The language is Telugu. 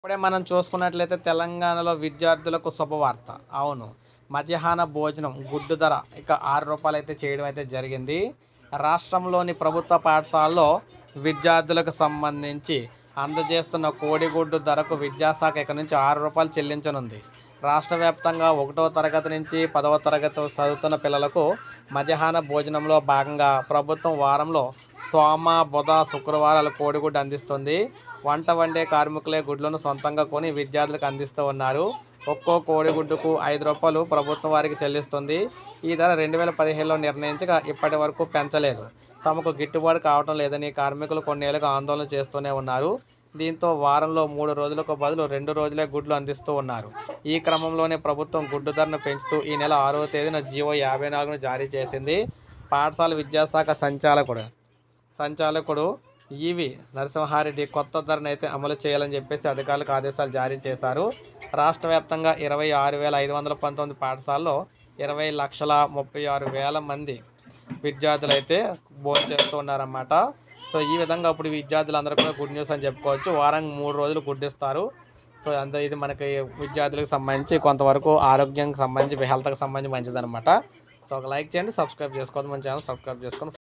ఇప్పుడే మనం చూసుకున్నట్లయితే తెలంగాణలో విద్యార్థులకు శుభవార్త. అవును మధ్యాహ్న భోజనం గుడ్డు ధర ఇక ఆరు రూపాయలు అయితే చేయడం అయితే జరిగింది. రాష్ట్రంలోని ప్రభుత్వ పాఠశాలలో విద్యార్థులకు సంబంధించి అందజేస్తున్న కోడిగుడ్డు ధరకు విద్యాశాఖ ఇక నుంచి ఆరు రూపాయలు చెల్లించనుంది. రాష్ట్ర వ్యాప్తంగా ఒకటవ తరగతి నుంచి పదవ తరగతి చదువుతున్న పిల్లలకు మధ్యాహ్న భోజనంలో భాగంగా ప్రభుత్వం వారంలో సోమ బుధ శుక్రవారాలు కోడిగుడ్డు అందిస్తుంది. వంట వండే కార్మికులే గుడ్లను సొంతంగా కొని విద్యార్థులకు అందిస్తూ ఉన్నారు. ఒక్కో కోడిగుడ్డుకు ఐదు రూపాయలు ప్రభుత్వం వారికి చెల్లిస్తుంది. ఈ ధర రెండు వేల పదిహేనులో నిర్ణయించగా ఇప్పటి వరకు పెంచలేదు. తమకు గిట్టుబాటు కావటం లేదని కార్మికులు కొన్నేళ్ళుగా ఆందోళన చేస్తూనే ఉన్నారు. దీంతో వారంలో మూడు రోజులకు బదులు రెండు రోజులే గుడ్లు అందిస్తూ ఉన్నారు. ఈ క్రమంలోనే ప్రభుత్వం గుడ్డు ధరను పెంచుతూ ఈ నెల ఆరవ తేదీన జీవో యాభై నాలుగును జారీ చేసింది. పాఠశాల విద్యాశాఖ సంచాలకుడు సంచాలకుడు ఈవి నరసింహారెడ్డి కొత్త ధరను అయితే అమలు చేయాలని చెప్పేసి అధికారులకు ఆదేశాలు జారీ చేశారు. రాష్ట్ర వ్యాప్తంగా ఇరవై ఆరు వేల ఐదు వందల పంతొమ్మిది పాఠశాలలో ఇరవై లక్షల ముప్పై ఆరు వేల మంది విద్యార్థులు అయితే భోజనం చేస్తూ ఉన్నారన్నమాట సో ఈ విధంగా ఇప్పుడు విద్యార్థులందరూ కూడా గుడ్ న్యూస్ అని చెప్పుకోవచ్చు. వారానికి మూడు రోజులు గుడ్ ఇస్తారు సో అంత ఇది మనకి విద్యార్థులకు సంబంధించి కొంతవరకు ఆరోగ్యానికి సంబంధించి హెల్త్కి సంబంధించి మంచిదన్నమాట. సో ఒక లైక్ చేయండి సబ్స్క్రైబ్ చేసుకోండి మన ఛానల్ సబ్స్క్రైబ్ చేసుకోండి